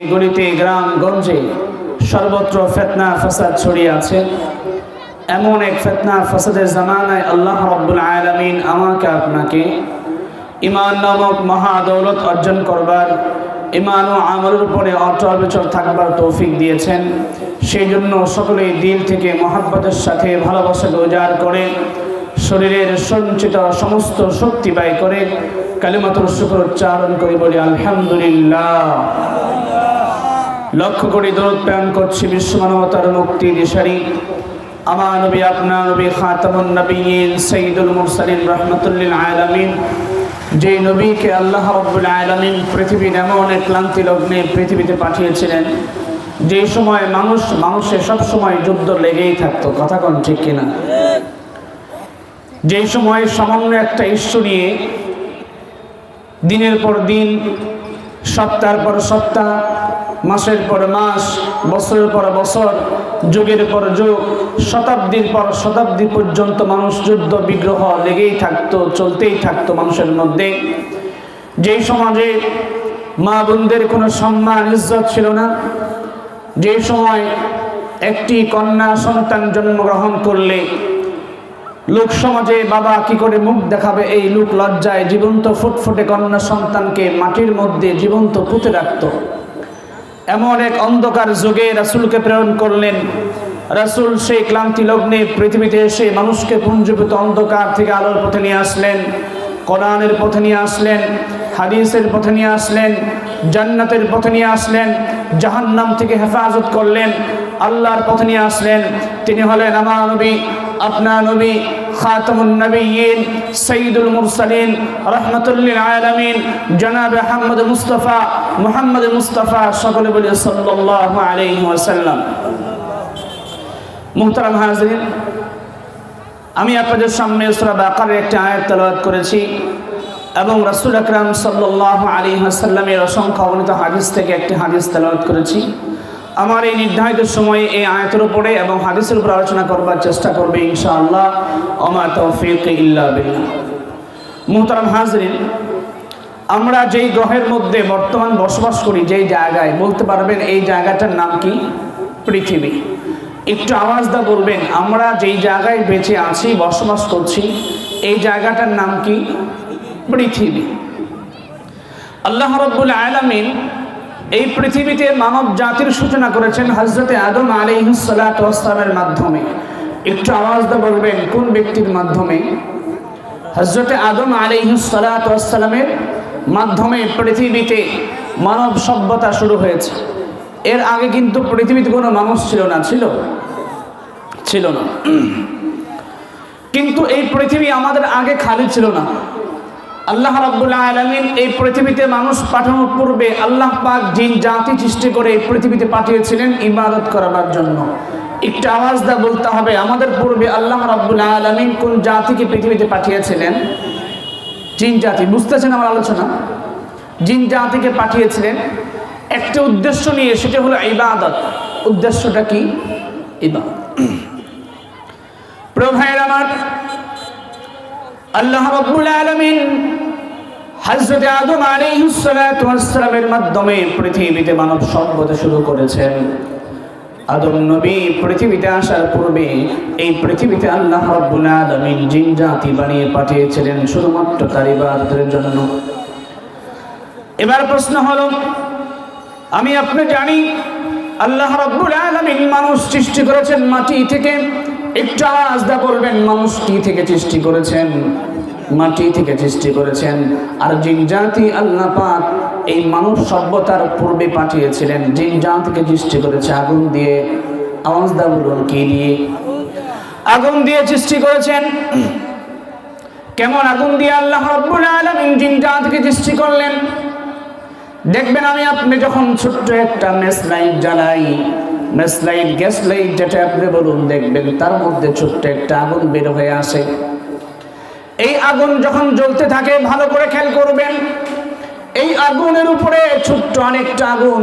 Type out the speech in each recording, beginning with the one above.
গলিতে গ্রাম গঞ্জে সর্বত্র ফেতনা, ফাসাদ ছড়িয়ে আছে। এমন এক ফেতনা ফাসাদের জামানায় আল্লাহ রব্বুল আলমিন আমাকে, আপনাকে ইমান নামক মহা দৌলত অর্জন করবার ইমান ও আমলের উপরে অটল বিচল থাকবার তৌফিক দিয়েছেন। সেই জন্য সকলেই দিল থেকে মহাব্বতের সাথে ভালোবাসাকে উজাড় করে, শরীরের সঞ্চিত সমস্ত শক্তি ব্যয় করে, কালিমাতুর শুক্র উচ্চারণ করে বলি, আলহামদুলিল্লাহ। লক্ষ্য করে দরদ প্রেরণ করছি বিশ্ব মানবতার মুক্তি দিশারি। আমার নবী, আপনার নবী খাতামুন নবীন সঈদুল মুরসালিন রহমতুল্লিল আলামিন। যে নবীকে আল্লাহ রব্বুল আলামিন পৃথিবীর এমন এক ক্লান্তি লগ্নে পৃথিবীতে পাঠিয়েছিলেন, যে সময় মানুষ, মানুষে সব সময় যুদ্ধ লেগেই থাকতো। কথা কোন ঠিক কিনা? যে সময় সামান্য একটা ইস্যু নিয়ে দিনের পর দিন, সপ্তাহের পর সপ্তাহ মাসের পর মাস, বছরের পর বছর, যুগের পর যুগ, শতাব্দীর পর শতাব্দী পর্যন্ত মানুষ যুদ্ধ, বিগ্রহ লেগেই থাকতো, চলতেই থাকতো মানুষের মধ্যে। যেই সমাজে মা বোনদের কোনো সম্মান, ইজ্জত ছিল না, যে সময় একটি কন্যা সন্তান জন্মগ্রহণ করলে লোক সমাজে বাবা কি করে মুখ দেখাবে? এই লোক লজ্জায় জীবন্ত, ফুটফুটে কন্যা সন্তানকে মাটির মধ্যে জীবন্ত পুঁতে রাখত। এমন এক অন্ধকার যুগে রাসুলকে প্রেরণ করলেন। রাসুল সেই ক্লান্তি লগ্নে পৃথিবীতে এসে মানুষকে পুঞ্জীভূত অন্ধকার থেকে আলোর পথে নিয়ে আসলেন, কোরআনের পথে নিয়ে আসলেন, হাদিসের পথে নিয়ে আসলেন, জান্নাতের পথে নিয়ে আসলেন, জাহান্নাম থেকে হেফাজত করলেন, আল্লাহর পথে নিয়ে আসলেন। তিনি হলেন আমার নবী, আপনার নবী খাতামুন নবীন সঈদুল মুরসালিন, রহমতুল্লিল আলামিন, জনাব আহমদ মুস্তফা, মুহাম্মদ মুস্তফা, সকলে বলি সাল্লাল্লাহু আলাইহি ওয়াসাল্লাম। মুহতারাম হাজরিন, আমি আপনাদের সামনে সূরা বাকারের একটি আয়াত তেলাওয়াত করেছি এবং রাসূল আকরাম সাল্লাল্লাহু আলাইহি ওয়াসাল্লামের অসংখ্য অগণিত হাদিস থেকে একটি হাদিস তেলাওয়াত করেছি। আমার এই নির্ধারিত সময়ে এই আয়াতের উপরে এবং হাদিসের উপরে আলোচনা করবার চেষ্টা করবে ইনশাআল্লাহ। আমা তৌফিক ইল্লা বিল্লাহ। মুহতারাম হাজরিন, আমরা যেই গ্রহের মধ্যে বর্তমান বসবাস করি, যেই জায়গায়, বলতে পারবেন এই জায়গাটার নাম কি? পৃথিবী। একটু আওয়াজ দা বলবেন, আমরা যেই জায়গায় বেঁচে আছি, বসবাস করছি, এই জায়গাটার নাম কি? পৃথিবী। আল্লাহ রব্বুল আলামিন এই পৃথিবীতে মানব জাতির সূচনা করেছেন হজরতে আদম আলিহিসালামের মাধ্যমে। একটু আওয়াজ দা বলবেন, কোন ব্যক্তির মাধ্যমে? হজরতে আদম আলিহিসালামের মাধ্যমে পৃথিবীতে মানব সভ্যতা শুরু হয়েছে। এর আগে কিন্তু পৃথিবীতে কোনো মানুষ ছিল না, ছিল? ছিল না। কিন্তু এই পৃথিবী আমাদের আগে খালি ছিল না। আল্লাহ রাব্বুল আলামিন এই পৃথিবীতে মানুষ পাঠানোর পূর্বে আল্লাহ পাক জিন জাতি সৃষ্টি করে এই পৃথিবীতে পাঠিয়েছিলেন ইবাদত করার জন্য। একটু আওয়াজ দা বলতে হবে, আমাদের পূর্বে আল্লাহ রাব্বুল আলমিন কোন জাতিকে পৃথিবীতে পাঠিয়েছিলেন? জিন জাতি, বুঝতেছেন আমার আলোচনা? জিন জাতিকে পাঠিয়েছিলেন। একটা উদ্দেশ্য নিয়ে, সেটা হলো ইবাদত। উদ্দেশ্যটা কি? ইবাদত। প্রভাইয়ের আমার, আল্লাহ রাব্বুল আলামিন হযরত আদম আলাইহিস সালাতু ওয়াস সালামের মাধ্যমে পৃথিবীতে মানব সভ্যতা শুরু করেছেন। আদম নবী পৃথিবীতে আসার পূর্বে এই পৃথিবীতে আল্লাহ রাব্বুল আলামিন জিন জাতি বানিয়ে পাঠিয়েছিলেন শুধুমাত্র তার ইবাদতের জন্য। এবার প্রশ্ন হলো, আমি আপনি জানি আল্লাহ রাব্বুল আলামিন মানুষ সৃষ্টি করেছেন মাটি থেকে। একটু আওয়াজ দা বলবেন, মানুষ কি থেকে সৃষ্টি করেছেন? মাটি থেকে সৃষ্টি করেছেন। আর জিন জাতি আল্লাহ পাক এই মানব সভ্যতার পূর্বে পাঠিয়েছিলেন। জিন জাতিকে সৃষ্টি করেছে আগুন দিয়ে। আওয়াজ দা বলুন, কি দিয়ে? আগুন দিয়ে সৃষ্টি করেছেন। কেমন আগুন দিয়ে আল্লাহ রব্বুল আলামিন জিন জাতিকে সৃষ্টি করলেন? দেখবেন আমি আপনি যখন ছোট্ট একটা মেস লাইট জ্বালাই, মেস লাইট, গ্যাস লাইট যেটা আপনি বলুন, দেখবেন তার মধ্যে ছোট্ট একটা আগুন বের হয়ে আসে। এই আগুন যখন জ্বলতে থাকে, ভালো করে খেয়াল করবেন। এই আগুনের উপরে ছোট্ট অনেকটা আগুন,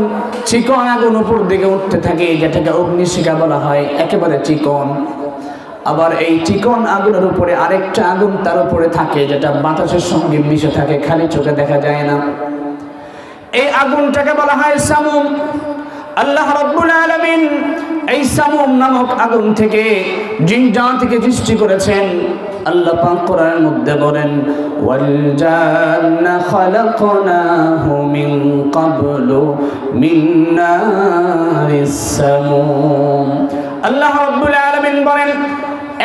চিকন আগুন উপর দিকে উঠতে থাকে, যেটাকে অগ্নিশিখা বলা হয়, একেবারে চিকন। আবার এই চিকন আগুনের উপরে আরেকটা আগুন তার উপরে থাকে, যেটা বাতাসের সঙ্গে মিশে থাকে, খালি চোখে দেখা যায় না। এই আগুনটাকে বলা হয় সামুম। আল্লাহ রব্বুল আলামিন এই সামুম নামক আগুন থেকে জিন থেকে সৃষ্টি করেছেন। আল্লাহ পাক কোরআনের মধ্যে বলেন, ওয়াল জান্না খালাকনাহু মিন ক্বাবলু মিন নারিস সামুম। আল্লাহ রাব্বুল আলামিন বলেন,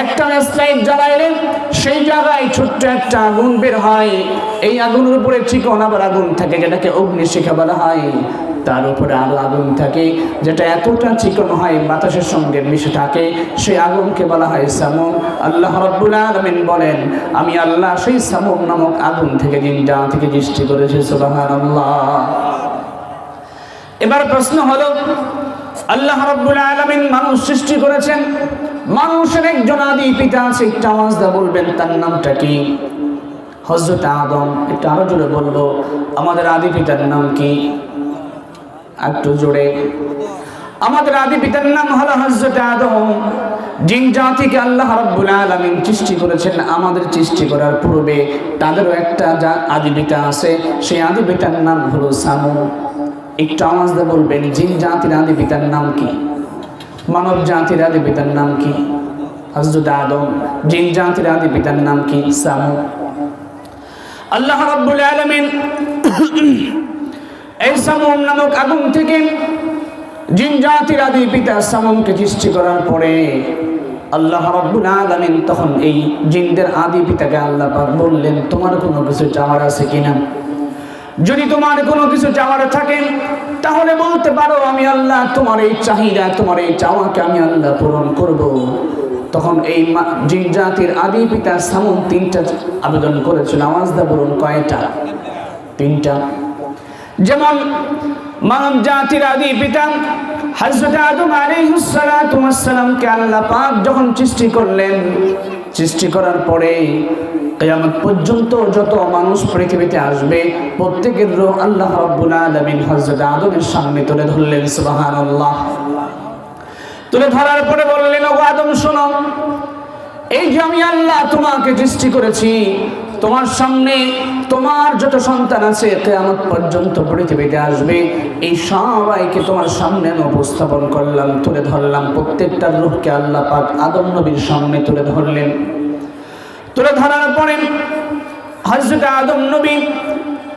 একটা স্লাইড জ্বালাইলেন সেই জায়গায় ছোট্ট একটা আগুন বের হয়। এই আগুনের উপরে চিকন আবার আগুন থাকে, যেটাকে অগ্নিশিখা বলা হয়। তার উপরে আরও আগুন থাকে। যেটা এতটা চিকন হয়, বাতাসের সঙ্গে মিশে থাকে, সেই আগুনকে বলা হয় সামুম। আল্লাহ রব্বুল আলমিন বলেন, আমি আল্লাহ সেই সামুম নামক আগুন থেকে জিনটা থেকে সৃষ্টি করেছি, সুবহানাল্লাহ। এবার প্রশ্ন হলো, আল্লাহ রব্বুল আলামিন মানুষ সৃষ্টি করেছেন? মানুষের একজন আদি পিতা আছে, একটা আওয়াজ দা বলবেন, তার নামটা কি? হজরত আদম, একটু আরও জোরে বলব, আমাদের আদি পিতার নাম কি? একটু জোরে আমাদের আদি পিতার নাম হলো হজরত আদম। জিন জাতিকে আল্লাহ রাব্বুল আলামিন সৃষ্টি করেছেন আমাদের সৃষ্টি করার পূর্বে। তাদেরও একটা যা আদি পিতা আছে, সেই আদি পিতার নাম হলো সামু একটু আওয়াজ দিয়ে বলবেন, জিন জাতির আদি পিতার নাম কি? মানব জাতির আদি পিতার নাম কি? হজরত আদম। জিন জাতির আদি পিতার নাম কি? সামু আল্লাহ রাব্বুল আলামিন এই সামুম নামক আগুন থেকে জিন জাতির আদি পিতা সামুমকে সৃষ্টি করার পরে আল্লাহ রাব্বুল আলামিন তখন এই জিনদের আদি পিতাকে আল্লাহ পাক বললেন, তোমার কোনো কিছু চাওয়ার আছে কিনা? যদি তোমার কোনো কিছু চাওয়ার থাকে, তাহলে বলতে পারো আমি আল্লাহ তোমার এই চাহিদা, তোমার এই চাওয়াকে আমি আল্লাহ পূরণ করব। তখন এই জিন জাতির আদি পিতা সামুম তিনটা আবেদন করেছিল, আওয়াজ দা বলুন কয়টা? তিনটা। যেমন মানব জাতির আদি পিতা হযরত আদম আলাইহিস সালাতু ওয়াস সালামকে আল্লাহ পাক যখন সৃষ্টি করলেন, সৃষ্টি করার পরে কিয়ামত পর্যন্ত যত মানুষ পৃথিবীতে আসবে, প্রত্যেকের রূহ আল্লাহ রাব্বুল আলামিন হযরত আদমের সামনে তুলে ধরলেন, সুবহানাল্লাহ। তুলে ধরার পরে বললেন ও আদম, শোনো, এই যে আমি আল্লাহ তোমাকে সৃষ্টি করেছি তোমার সামনে তোমার যত সন্তান আছে কেয়ামত পর্যন্ত পৃথিবীতে আসবে। এই সবাইকে তোমার সামনে আমি উপস্থাপন করলাম, তুলে ধরলাম। প্রত্যেকটার রূপকে আল্লাহ পাক আদম নবীর সামনে তুলে ধরলেন। তুলে ধরার পরে হজরত আদম নবী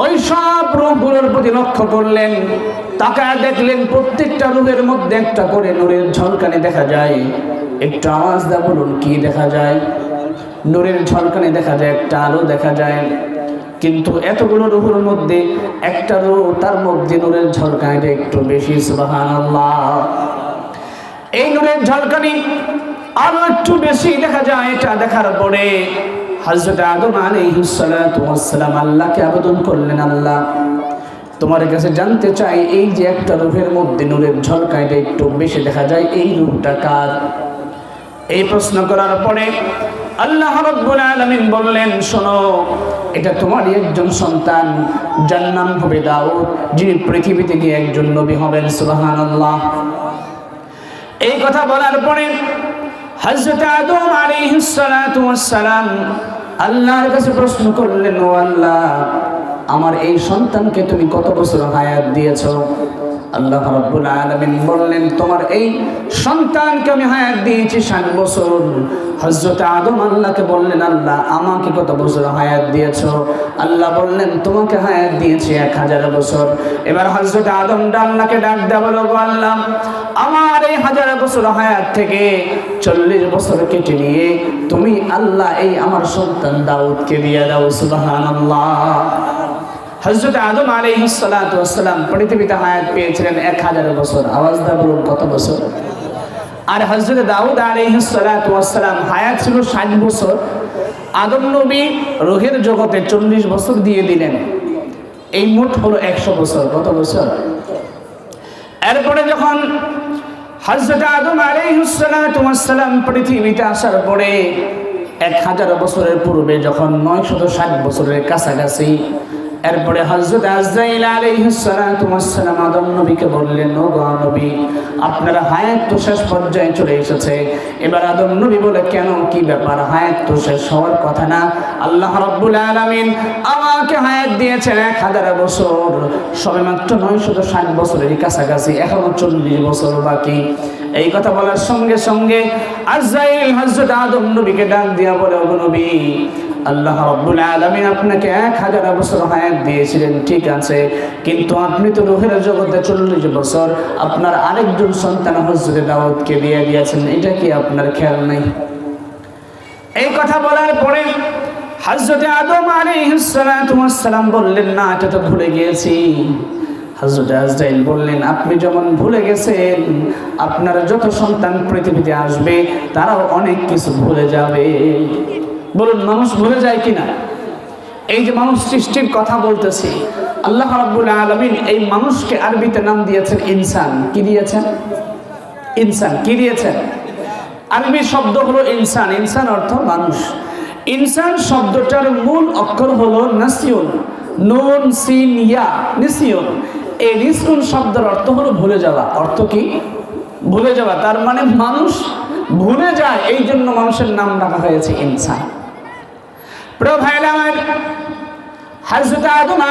ওই সব রূপগুলোর প্রতি লক্ষ্য করলেন, তাকায় দেখলেন প্রত্যেকটা রূপের মধ্যে একটা করে নূরের ঝলকানি দেখা যায়। একটু আওয়াজ দা বলুন, কি দেখা যায়? নূরের ঝলকানি দেখা যায়, একটা আলো দেখা যায়। কিন্তু এতগুলো রূহের মধ্যে একটা রূহ তার মধ্যে নূরের ঝলকানিটা একটু বেশি, সুবহানাল্লাহ। এই নূরের ঝলকানি আরও একটু বেশি দেখা যায়, এটা দেখার পরে হযরত আদম আলাইহিস সালাতু সালাম আল্লাহকে আবেদন করলেন, আল্লাহ, তোমার কাছে জানতে চাই, এই যে একটা রূহের মধ্যে নূরের ঝলকানিটা একটু বেশি দেখা যায়, এই রূপটা কার? এই প্রশ্ন করার পরে আল্লাহ রাব্বুল আলামিন বললেন, শোনো, এটা তোমারই একজন সন্তান, যার নাম হবে দাউদ, যিনি পৃথিবীতে গিয়ে একজন নবী হবেন, সুবহানাল্লাহ। এই কথা বলার পরে হযরত আদম আলাইহিস সালাতু ওয়াস সালাম আল্লাহর কাছে প্রশ্ন করলেন, ও আল্লাহ, আমার এই সন্তানকে তুমি কত বছর হায়াত দিয়েছ? আল্লাহ রাব্বুল আলামিন বললেন, তোমার এই সন্তানকে আমি হায়াত দিয়েছি ষাট বছর। হযরত আদম আল্লাহকে বললেন, আল্লাহ, আমাকে কত বছর হায়াত দিয়েছ? আল্লাহ বললেন, তোমাকে হায়াত দিয়েছি এক হাজার বছর। এবার হযরত আদম আল্লাহকে ডাক দেওয়া গো আল্লাহ, আমার এই হাজার বছর হায়াত থেকে চল্লিশ বছর কেটে নিয়ে তুমি আল্লাহ এই আমার সন্তান দাউদকে দিয়ে দাও, সুবহানাল্লাহ। হজরত আদম আলাইহিসালাম পৃথিবীতে হায়াত পেয়েছিলেন এক হাজার বছর। আওয়াজ দা বলুন কত বছর? আর হজরত দাউদ আলাইহিসালাম হায়াত ছিল ষাট বছর। আদম নবী রোহের জগতে চল্লিশ বছর দিয়ে দিলেন। এই মোট হলো একশো বছর। কত বছর? এরপরে যখন হজরত আদম আলাইহিসালাম পৃথিবীতে আসার পরে এক হাজার বছরের পূর্বে, যখন নয়শত ষাট বছরের কাছাকাছি এরপরে হযরত আজরাইল আলাইহিস সালাতু ওয়াস সালাম আদম নবীকে বললেন, ও নবী, আপনার হায়াত তো শেষ পর্যায়ে চলে এসেছে। এবার আদম নবী বলে, কেন? কি ব্যাপার? হায়াত তো শেষ হওয়ার কথা না। আল্লাহ রাব্বুল আলামিন আমাকে হায়াত দিয়েছেন এক হাজার বছর সবে মাত্র নয়শত ষাট বছরের কাছাকাছি, এখনও চল্লিশ বছর বাকি। এই কথা বলার সঙ্গে সঙ্গে আজরাইল হযরত আদম নবীকে ডাক দিয়া বলে, ও নবী আল্লাহ রব্বুল আলমিন আপনাকে এক হাজার বছর হায়াত দিয়েছিলেন, ঠিক আছে। কিন্তু আপনি তো রুহের জগতে চল্লিশ বছর আপনার আরেকজন সন্তান হজরত দাওয়াতকে দিয়ে দিয়েছেন, এটা কি আপনার খেয়াল নেই? এই কথা বলার পরে হজরতে আদম আলাইহিসসালাম বললেন, না, এটা তো ভুলে গিয়েছি। হজরত আজরাইল বললেন, আপনি যেমন ভুলে গেছেন, আপনার যত সন্তান পৃথিবীতে আসবে, তারাও অনেক কিছু ভুলে যাবে। বলুন, মানুষ ভুলে যায় কিনা? এই যে মানুষ সৃষ্টির কথা বলতেছি, আল্লাহ রাব্বুল আলামিন এই মানুষকে আরবিতে নাম দিয়েছেন ইনসান। কি দিয়েছেন? ইনসান। কি দিয়েছেন? আরবি শব্দ হলো ইনসান। ইনসান অর্থ মানুষ। ইনসান শব্দটার মূল অক্ষর হলো নাসিউন নুন, সিন, ইয়া নিসিউন এই নিসুন শব্দের অর্থ হলো ভুলে যাওয়া। অর্থ কি? ভুলে যাওয়া। তার মানে মানুষ ভুলে যায়। এই জন্য মানুষের নাম রাখা হয়েছে ইনসান। প্রিয় ভাইরা আমার, হযরত আদম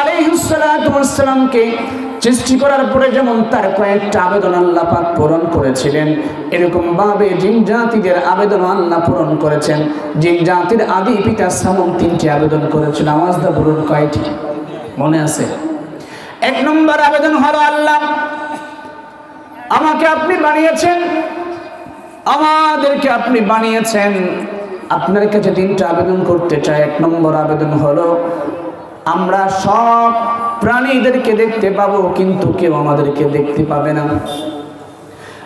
সৃষ্টি করার পরে যেমন তার কয়েকটা আবেদন আল্লাহ পাক পূরণ করেছিলেন এরকম ভাবে জিন জাতিদের আবেদন আল্লাহ পূরণ করেছেন। জিন জাতির আদি পিতা সামন তিনটি আবেদন করেছিল, আওয়াজ দা বলুন কয়টি? মনে আছে? এক নম্বর আবেদন হলো আল্লাহ, আমাকে আপনি বানিয়েছেন, আমাদেরকে আপনি বানিয়েছেন। আপনার কাছে তিনটা আবেদন করতে চাই। এক নম্বর আবেদন হলো, আমরা সব প্রাণীদেরকে দেখতে পাবো, কিন্তু কেউ আমাদেরকে দেখতে পাবে না।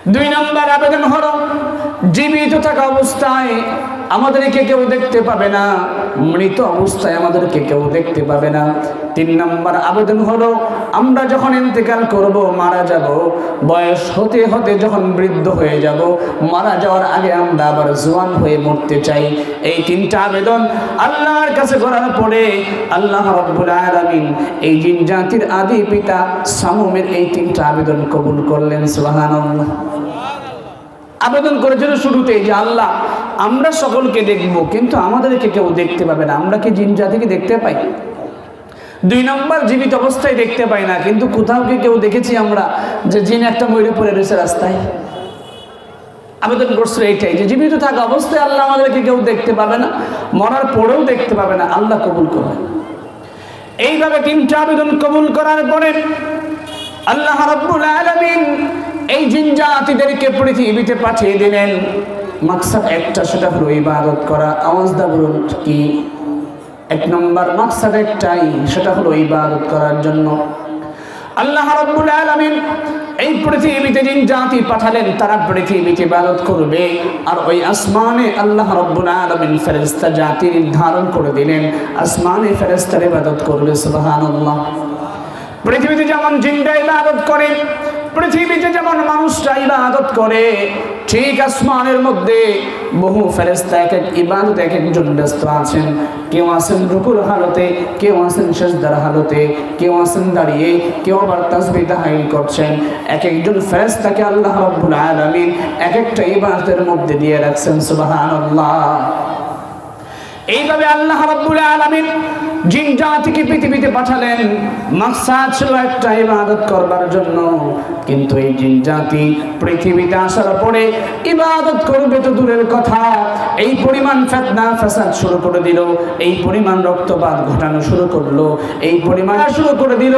দুই নম্বর আবেদন হলো, জীবিত থাকা অবস্থায় আমাদেরকে কেউ দেখতে পাবে না। মৃত অবস্থায় আমাদেরকে কেউ দেখতে পাবে না। তিন নম্বর আবেদন হলো, আমরা যখন ইন্তেকাল করব, মারা যাব, বয়স হতে হতে যখন বৃদ্ধ হয়ে যাব, মারা যাওয়ার আগে আমরা আবার জোয়ান হয়ে মরতে চাই। এই তিনটা আবেদন আল্লাহর কাছে করার পরে আল্লাহ রব্বুল আলামিন এই জিন জাতির আদি পিতা সামুমের এই তিনটা আবেদন কবুল করলেন, সুবহানাল্লাহ। আবেদন করেছিল শুরুতে যে আল্লাহ আমরা সকলকে দেখব, কিন্তু আমাদেরকে কেউ দেখতে পাবে না। আমরা কি জিন জাতিকে দেখতে পাই? দুই নম্বর, জীবিত অবস্থায় দেখতে পাই না, কিন্তু কোথাও কি কেউ দেখেছি আমরা যে জিন একটা ময়ূরে পড়ে রয়েছে রাস্তায়? আবেদন করছিল এইটাই, যে জীবিত থাকা অবস্থায় আল্লাহ আমাদেরকে কেউ দেখতে পাবে না, মরার পরেও দেখতে পাবে না, আল্লাহ কবুল করবে। এইভাবে তিনটা আবেদন কবুল করার পরে আল্লাহ রব্বুল আলামিন এই জিন জাতিদেরকে পৃথিবীতে পাঠিয়ে দিলেন। মাকসাদ একটা, সেটা হলো ইবাদত করা। আওয়াজ দা বলুন, কি? এক নম্বর মাকসাদ একটাই সেটা হলো ইবাদত করার জন্য। আল্লাহ রাব্বুল আলামিন এই পৃথিবীতে জিন জাতি পাঠালেন, তারা পৃথিবীতে ইবাদত করবে। আর ওই আসমানে আল্লাহ রাব্বুল আলামিন ফেরেশতা জাতি নির্ধারণ করে দিলেন, আসমানে ফেরেশতার ইবাদত করবে, সুবহানাল্লাহ। পৃথিবীতে যেমন জিনরা ইবাদত করে পৃথিবীতে যেমন মানুষরা ইবাদত করে, ঠিক আসমানের মধ্যে বহু ফেরেস্তা এক এক ইবাদত এক একজন ব্যস্ত আছেন। কেউ আছেন রুকুর হালতে, কেউ আছেন শেষদার হালতে, কেউ আছেন দাঁড়িয়ে, কেউ আবার তাসবি তাহাইল করছেন। এক একজন ফেরেস্তাকে আল্লাহ রব্বুল আলামিন এক একটা ইবাদতের মধ্যে দিয়ে রাখছেন, সুবহানাল্লাহ। এইভাবে আল্লাহ রাব্বুল আলামিন জিন জাতিকে পৃথিবীতে পাঠালেন। মাকসাদ ছিল একটা ইবাদত করবার জন্য। কিন্তু এই জিন জাতি পৃথিবীতে আসার পরে ইবাদত করবে তো দূরের কথা। এই পরিমাণ ফেতনা ফাসাদ শুরু করে দিল। এই পরিমাণ রক্তপাত ঘটানো শুরু করল। এই পরিমাণ শুরু করে দিল।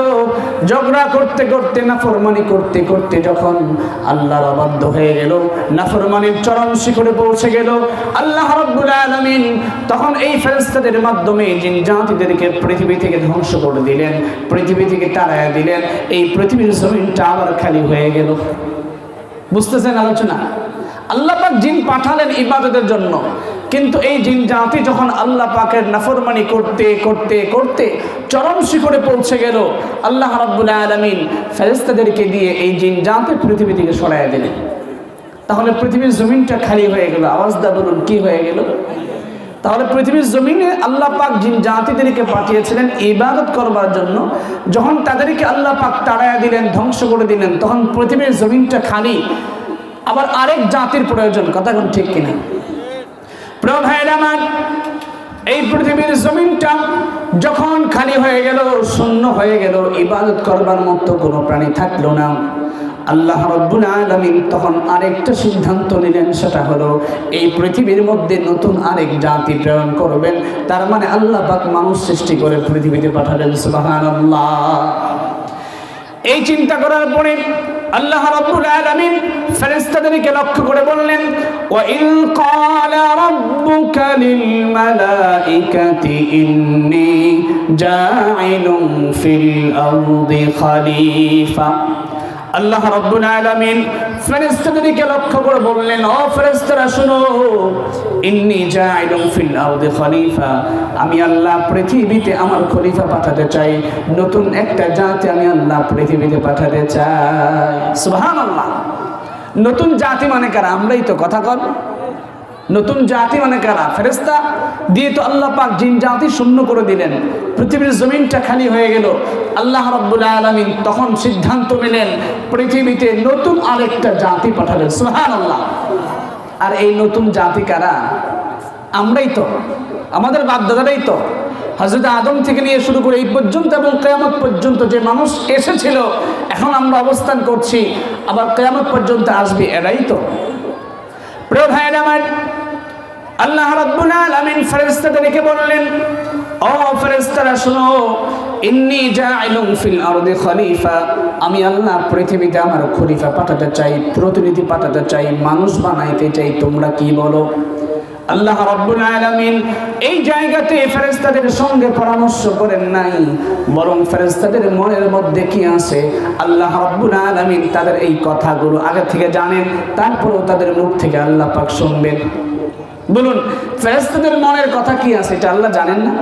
ঝগড়া করতে করতে, নাফরমানি করতে করতে যখন আল্লাহর অবাধ্য হয়ে গেল, নাফরমানির চরম শিখরে পৌঁছে গেল। আল্লাহ রাব্বুল আলামিন তখন এই ফেরেশতাদের মাধ্যমে জিন জাতিদেরকে পৃথিবী থেকে ধ্বংস করে দিলেন, পৃথিবী থেকে তাড়ায় দিলেন। এই পৃথিবীর জমিনটা আবার খালি হয়ে গেল। বুঝতেছেন আলোচনা? আল্লাহ পাক জিন পাঠালেন ইবাদতের জন্য। কিন্তু এই জিন জাতি যখন আল্লাহ পাকের নাফরমানি করতে করতে করতে চরম শিখরে পৌঁছে গেল, আল্লাহ রাব্বুল আলামিন ফেরেশতাদেরকে দিয়ে এই জিন জাতি পৃথিবী থেকে সরাইয়া দিলেন। তাহলে পৃথিবীর জমিনটা খালি হয়ে গেল। আওয়াজ দা বলুন কি হয়ে গেল? তাহলে পৃথিবীর জমিনে আল্লাহ পাক জিন জাতিদেরকে পাঠিয়েছিলেন ইবাদত করবার জন্য। যখন তাদেরকে আল্লাহ পাক তাড়াইয়া দিলেন, ধ্বংস করে দিলেন, তখন পৃথিবীর জমিনটা খালি। আবার আরেক জাতির প্রয়োজন, কথা এখন ঠিক কিনা? প্রিয় এই পৃথিবীর জমিনটা যখন খালি হয়ে গেল, শূন্য হয়ে গেল, ইবাদত করবার মতো কোনো প্রাণী থাকল না। আল্লাহ রব্বুল আলামিন তখন আরেকটা সিদ্ধান্ত নিলেন, সেটা হলো এই পৃথিবীর মধ্যে নতুন আরেক জাতি প্রেরণ করবেন। তার মানে আল্লাহ পাক মানুষ সৃষ্টি করে পৃথিবীতে পাঠালেন, সুবহানাল্লাহ। এই চিন্তা করার পরে আল্লাহ রাব্বুল আলামিন ফেরেশতাদেরকে লক্ষ্য করে বললেন, ওয়া ইন ক্বালা রাব্বুকা লিল মালাইকাতি ইন্নী ফিল আরদি খলিফা। আল্লাহ রাব্বুল আলামিন ফেরেশতাদেরকে লক্ষ্য করে বললেন, ও ফেরেশতারা, শুনো, ইন্নি জাইলুম ফিল আরদি খলিফা। আমি আল্লাহ পৃথিবীতে আমার খলিফা পাঠাতে চাই, নতুন একটা জাতি আমি আল্লাহ পৃথিবীতে পাঠাতে চাই। সুবহানাল্লাহ। নতুন জাতি মানে কারা? আমরাই তো কথা কর নতুন জাতি মানে কারা? ফেরেস্তা দিয়ে তো আল্লাহ পাক জিন জাতি শূন্য করে দিলেন। পৃথিবীর জমিনটা খালি হয়ে গেল। আল্লাহ রব্বুল আলমিন তখন সিদ্ধান্ত নিলেন, পৃথিবীতে নতুন আরেকটা জাতি পাঠালেন। সুহান আল্লাহ আর এই নতুন জাতি কারা? আমরাই তো। আমাদের বাধ্যতাটাই তো। হজরত আদম থেকে নিয়ে শুরু করে এই পর্যন্ত এবং কেয়ামত পর্যন্ত যে মানুষ এসেছিল, এখন আমরা অবস্থান করছি। আবার কেয়ামত পর্যন্ত আসবে, এরাই তো। প্রিয় ভাইয়ের আমার আল্লাহ রাব্বুল আলামিন ফেরেশতাদেরকে বললেন, ও ফেরেশতারা, শুনো, ইন্নী জাইলুম ফিল আরদি খলিফা। আমি আল্লাহ পৃথিবীতে আমার খলিফা পাঠাতে চাই, প্রতিনিধি পাঠাতে চাই, মানুষ বানাইতে চাই, তোমরা কি বলো? আল্লাহ রাব্বুল আলামিন এই জায়গাতে ফেরেশতাদের সঙ্গে পরামর্শ করেন নাই, বরং ফেরেশতাদের মনের মধ্যে কি আছে? আল্লাহ রাব্বুল আলামিন তাদের এই কথাগুলো আগে থেকে জানেন, তারপরেও তাদের মুখ থেকে আল্লাহ পাক শুনবেন। বলুন, ফেরেশতাদের মনের কথা কি আছে? এটা আল্লাহ জানেন না?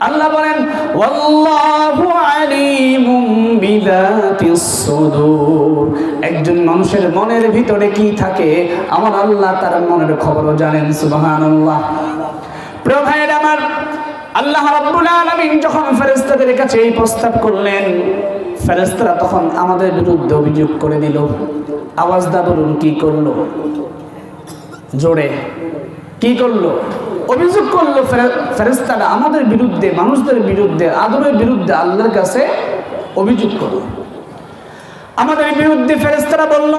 আল্লাহ বলেন, ওয়াল্লাহু আলিমুম বিযাতিস সুদূর। একজন মানুষের মনের ভিতরে কি থাকে? আমার আল্লাহ তার মনের খবরও জানেন, সুবহানাল্লাহ। প্রিয় ভাইয়ের আমার আল্লাহ রাব্বুল আলামিন যখন ফেরেস্তাদের কাছে এই প্রস্তাব করলেন, ফেরেশতারা তখন আমাদের বিরুদ্ধে অভিযোগ করে দিল। আওয়াজ দা বলুন কি করল? জোরে। কি করল? অভিযোগ করল ফেরেস্তারা আমাদের বিরুদ্ধে, মানুষদের বিরুদ্ধে, আদরের বিরুদ্ধে আল্লাহর কাছে অভিযোগ করল। আমাদের বিরুদ্ধে ফেরেস্তারা বলল